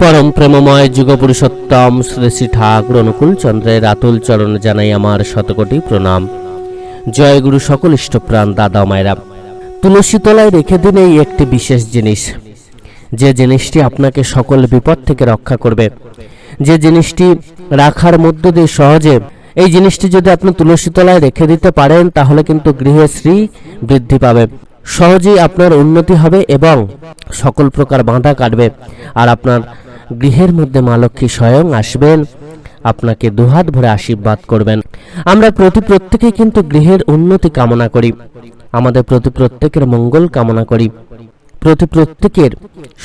পরম প্রেমময় যুগপুরুষোত্তম শ্রী শ্রী ঠাকুর অনুকূল চন্দ্রের আতুল চরণে জানাই আমার শতকোটি প্রণাম। জয় গুরু সকল ইষ্টপ্রাণ দাদা মায়েরা। তুলসী তলায় রেখে দিন এই একটি বিশেষ জিনিস। যে জিনিসটি আপনাকে সকল বিপদ থেকে রক্ষা করবে। যে জিনিসটি রাখার মধ্য দিয়ে সহজে, এই জিনিসটি যদি আপনি তুলসী তলায় রেখে দিতে পারেন, তাহলে কিন্তু গৃহে শ্রী বৃদ্ধি পাবে। সহজেই আপনার উন্নতি হবে এবং সকল প্রকার বাঁধা কাটবে। আর আপনার গৃহের মধ্যে মা লক্ষ্মী স্বয়ং আসবেন, আপনাকে দুহাত ভরে আশীর্বাদ করবেন। আমরা প্রতি প্রত্যেকে কিন্তু গৃহের উন্নতি কামনা করি, আমাদের প্রতি প্রত্যেকের মঙ্গল কামনা করি। প্রতি প্রত্যেকের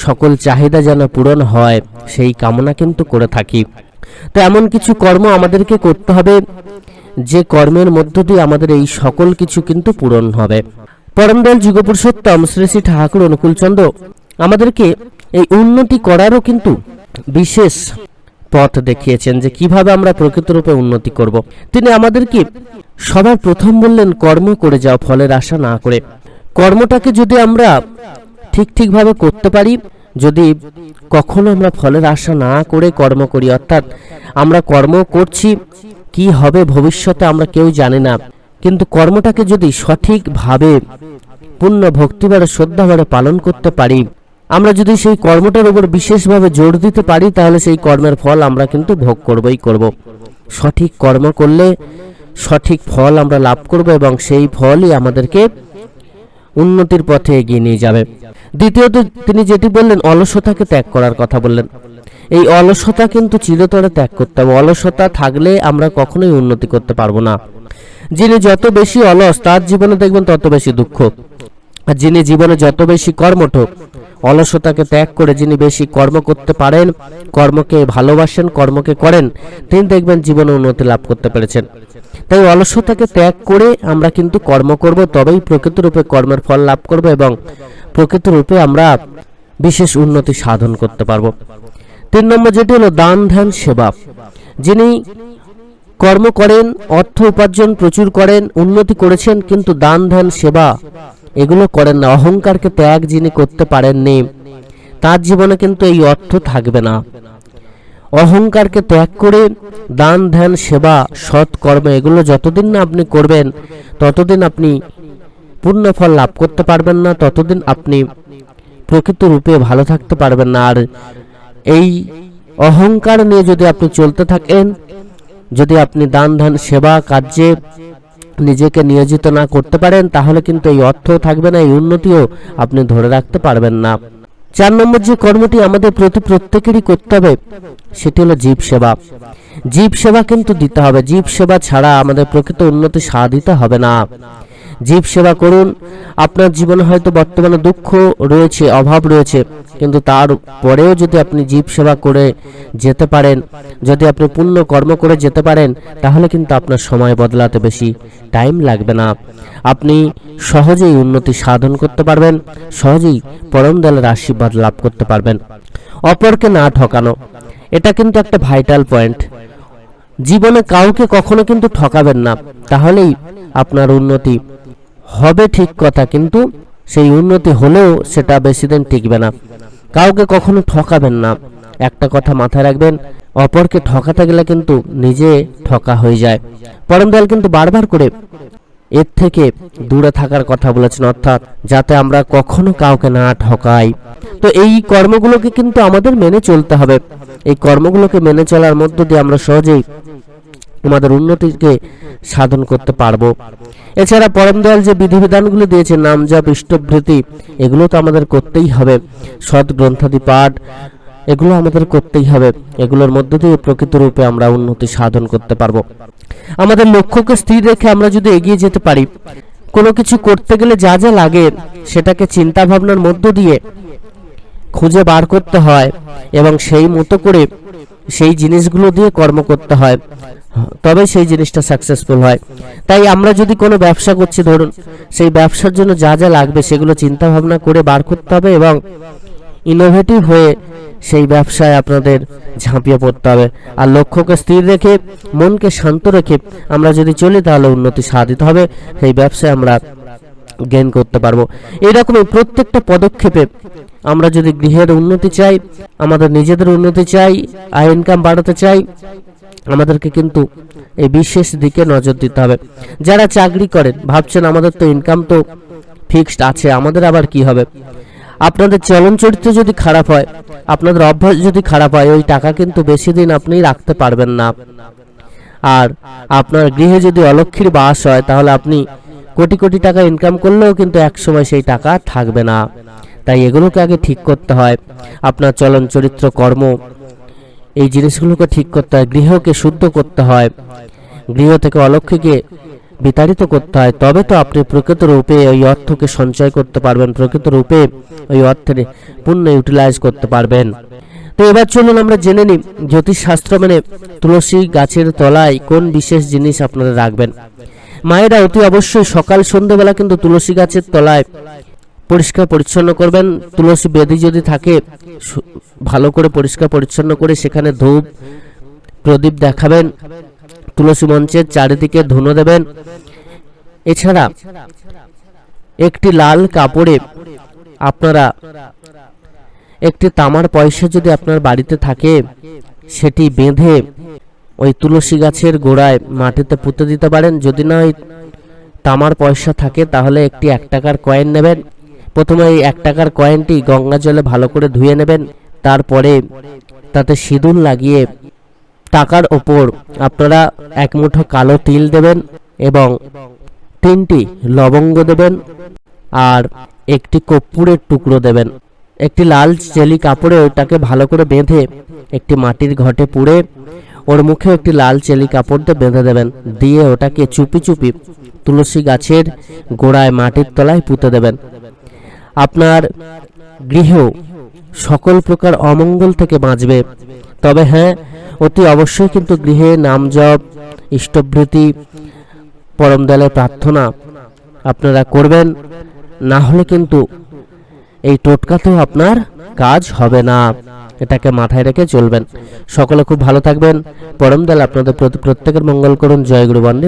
সকল চাহিদা যেন পূরণ হয়, সেই কামনা কিন্তু করে থাকি। তো এমন কিছু কর্ম আমাদেরকে করতে হবে, যে কর্মের মধ্য দিয়ে আমাদের এই সকল কিছু কিন্তু পূরণ হবে। পরমদয়াল যুগপুরুষোত্তম শ্রী শ্রী ঠাকুর অনুকূলচন্দ্র আমাদেরকে এই উন্নতি করারও কিন্তু বিশেষ পথ দেখিয়েছেন যে কীভাবে আমরা প্রকৃতরূপে উন্নতি করব। তিনি আমাদেরকে সবার প্রথম বললেন, কর্ম করে যাও, ফলের আশা না করে। কর্মটাকে যদি আমরা ঠিক ঠিকভাবে করতে পারি, যদি কখনো আমরা ফলের আশা না করে কর্ম করি, অর্থাৎ আমরা কর্ম করছি, কি হবে ভবিষ্যতে আমরা কেউ জানি না। কিন্তু কর্মটাকে যদি সঠিকভাবে পূর্ণ ভক্তিবারে শ্রদ্ধাভাবে পালন করতে পারি আমরা যদি সেই কর্মটার উপর বিশেষভাবে জোর দিতে পারি, তাহলে সেই কর্মের ফল আমরা কিন্তু ভোগ করবই করব। সঠিক কর্ম করলে সঠিক ফল আমরা লাভ করব এবং সেই ফলই আমাদেরকে উন্নতির পথে এগিয়ে নিয়ে যাবে। দ্বিতীয়ত, তিনি যেটি বললেন, অলসতাকে ত্যাগ করার কথা বললেন। এই অলসতা কিন্তু চিরতরে ত্যাগ করতে হবে। অলসতা থাকলে আমরা কখনোই উন্নতি করতে পারব না। যিনি যত বেশি অলস, তার জীবনে দেখবেন তত বেশি দুঃখ। আর যিনি জীবনে যত বেশি কর্মঠ অলসতাকে ত্যাগ করে যিনি বেশি কর্ম করতে পারেন, কর্মকে ভালোবাসেন, কর্মকে করেন, তিনি দেখবেন জীবনে উন্নতি লাভ করতে পেরেছেন। তাই অলসতাকে ত্যাগ করে আমরা কিন্তু কর্ম করব, তবেই প্রকৃতরূপে কর্মের ফল লাভ করব এবং প্রকৃতরূপে আমরা বিশেষ উন্নতি সাধন করতে পারব। তিন নম্বর যেটি হলো দান, ধ্যান, সেবা। যিনি কর্ম করেন, অর্থ উপার্জন প্রচুর করেন, উন্নতি করেছেন, কিন্তু দান, ধ্যান, সেবা এগুলো করেন না। অহংকারকে ত্যাগ যিনি করতে পারেননি, তার জীবনে কিন্তু এই অর্থ থাকবে না। অহংকারকে ত্যাগ করে দান, ধ্যান, সেবা সৎ কর্ম এগুলো যতদিন না আপনি করবেন, ততদিন আপনি পূর্ণ ফল লাভ করতে পারবেন না, ততদিন আপনি প্রকৃত রূপে ভালো থাকতে পারবেন না। আর এই অহংকার নিয়ে যদি আপনি চলতে থাকেন, যদি আপনি দান, ধ্যান, সেবা কার্যে নিজেকে নিয়োজিত না করতে পারেন, তাহলে কিন্তু এই অর্থ থাকবে না, এই উন্নতিও আপনি ধরে রাখতে পারবেন না। চার নম্বর যে কর্মটি আমাদের প্রতি প্রত্যেকেরই করতে হবে, সেটি হলো জীব সেবা। জীব সেবা কিন্তু দিতে হবে, জীব সেবা ছাড়া আমাদের প্রকৃত উন্নতি সাধিত হবে না। জীব সেবা করুন। আপনার জীবনে হয়তো বর্তমানে দুঃখ রয়েছে, অভাব রয়েছে, কিন্তু তার পরেও যদি আপনি জীব সেবা করে যেতে পারেন, যদি আপনি পূর্ণ কর্ম করে যেতে পারেন, তাহলে কিন্তু আপনার সময় বদলাতে বেশি টাইম লাগবে না। আপনি সহজেই উন্নতি সাধন করতে পারবেন, সহজেই পরম দলের আশীর্বাদ লাভ করতে পারবেন। অপরকে না ঠকানো, এটা কিন্তু একটা ভাইটাল পয়েন্ট জীবনে কাউকে কখনো কিন্তু ঠকাবেন না, তাহলেই আপনার উন্নতি হবে ঠিক কথা, কিন্তু সেই উন্নতি হলেও সেটা বেশি দিন টিকবে না। কাউকে কখনো ঠকাবেন না। একটা কথা মাথায় রাখবেন, অপরকে ঠকাতে গেলে কিন্তু নিজে ঠকা হয়ে যায়। পরম দয়াল কিন্তু বারবার করে এর থেকে দূরে থাকার কথা বলেছেন, অর্থাৎ যাতে আমরা কখনো কাউকে না ঠকাই। তো এই কর্মগুলোকে কিন্তু আমাদের মেনে চলতে হবে। এই কর্মগুলোকে মেনে চলার মধ্য দিয়ে আমরা সহজেই আমাদের উন্নতিকে সাধন করতে পারব। এছাড়া পরম দয়াল যে বিধিবিধানগুলো দিয়েছে, নাম জপ, ইষ্টভৃতি, এগুলো তো আমাদের করতেই হবে। সৎ গ্রন্থাদি পাঠ, এগুলো আমাদের করতেই হবে। এগুলোর মধ্য দিয়ে প্রকৃত রূপে আমরা উন্নতি সাধন করতে পারব। আমাদের লক্ষ্যকে স্থির রেখে আমরা যদি এগিয়ে যেতে পারি, কোনো কিছু করতে গেলে যা যা লাগে সেটাকে চিন্তা ভাবনার মধ্য দিয়ে খুঁজে বার করতে হয় এবং সেই মতো করে সেই জিনিসগুলো দিয়ে কর্ম করতে হয়। তবে সেই জিনিসটা সাকসেসফুল হয়। তাই আমরা যদি কোনো ব্যবসা করছি, ধরুন, সেই ব্যবসার জন্য যা যা লাগবে সেগুলো চিন্তা ভাবনা করে বার করতে হবে এবং ইনোভেটিভ হয়ে সেই ব্যবসায় আপনাদের ঝাঁপিয়ে পড়তে হবে। আর লক্ষ্যকে স্থির রেখে, মনকে শান্ত রেখে আমরা যদি চলি, তাহলে উন্নতি সাধিত হবে। সেই ব্যবসায় আমরা গেইন করতে পারব। এরকমই প্রত্যেকটা পদক্ষেপে আমরা যদি গৃহের উন্নতি চাই, আমাদের নিজেদের উন্নতি চাই, আয় ইনকাম বাড়াতে চাই আমাদেরকে কিন্তু এই বিশেষ দিকে নজর দিতে হবে। যারা চাকরি করেন, ভাবছেন আমাদের তো ইনকাম তো ফিক্সড আছে, আমাদের আবার কি হবে? আপনাদের চলন চরিত্র যদি খারাপ হয়, আপনাদের অভ্যাস যদি খারাপ হয়, ওই টাকা কিন্তু বেশি দিন আপনি রাখতে পারবেন না। আর আপনার গৃহে যদি অলক্ষীর বাস হয়, তাহলে আপনি কোটি কোটি টাকা ইনকাম করলেও কিন্তু এক সময় সেই টাকা থাকবে না। তাই এগুলোকে আগে ঠিক করতে হয়। আপনার চলন চরিত্র কর্ম এই জিনিসগুলোকে ঠিক করতে হয়, গৃহকে শুদ্ধ করতে হয়। গৃহ থেকে অলক্ষীকে বিতাড়িত করতে হয়। তবে তো আপনি প্রকৃত রূপে ওই অর্থকে সঞ্চয় করতে পারবেন, প্রকৃত রূপে ওই অর্থের পূর্ণ ইউটিলাইজ করতে পারবেন। তো এবার চলুন আমরা জেনে নিই জ্যোতিষ শাস্ত্র মানে তুলসী গাছের তলায় কোন বিশেষ জিনিস আপনারা রাখবেন। মায়েরা অতি অবশ্যই সকাল সন্ধ্যেবেলা কিন্তু তুলসী গাছের তলায় পরিষ্কার পরিচ্ছন্ন করবেন। তুলসী বেদি যদি থাকে ভালো করে পরিষ্কার পরিচ্ছন্ন করে সেখানে ধূপ, প্রদীপ দেখাবেন। তুলসী মঞ্চের চারিদিকে ধুনো দেবেন। এছাড়া একটি লাল কাপড়ে আপনারা একটি তামার পয়সা যদি আপনার বাড়িতে থাকে, সেটি বেঁধে ওই তুলসী গাছের গোড়ায় মাটিতে পুঁতে দিতে পারেন। যদি না ওই তামার পয়সা থাকে, তাহলে একটি এক টাকার কয়েন নেবেন। প্রথমে এই এক টাকার কয়েনটি গঙ্গা জলে ভালো করে ধুয়ে নেবেন, তারপরে তাতে সিঁদুর লাগিয়ে টাকার ওপর আপনারা এক মুঠো কালো তিল দেবেন এবং তিনটি লবঙ্গ দেবেন আর একটি কর্পূরের টুকরো দেবেন। একটি লাল চেলি কাপড়ে ওটাকে ভালো করে বেঁধে একটি মাটির ঘটে পুড়ে ওর মুখে একটি লাল চেলি কাপড় দিয়ে বেঁধে দেবেন। দিয়ে ওটাকে চুপি চুপি তুলসী গাছের গোড়ায় মাটির তলায় পুঁতে দেবেন। আপনার গৃহ সকল প্রকার অমঙ্গল থেকে বাঁচবে। তবে হ্যাঁ অতি অবশ্যই কিন্তু গৃহে নাম জপ ইষ্টভৃতি পরম দয়ালের প্রার্থনা আপনারা করবেন। না হলে কিন্তু এই টোটকাতেও আপনার কাজ হবে না। এটাকে মাথায় রেখে চলবেন। সকলে খুব ভালো থাকবেন। পরম দয়াল আপনাদের প্রত্যেকের মঙ্গল করুন। জয় গুরু বন্দে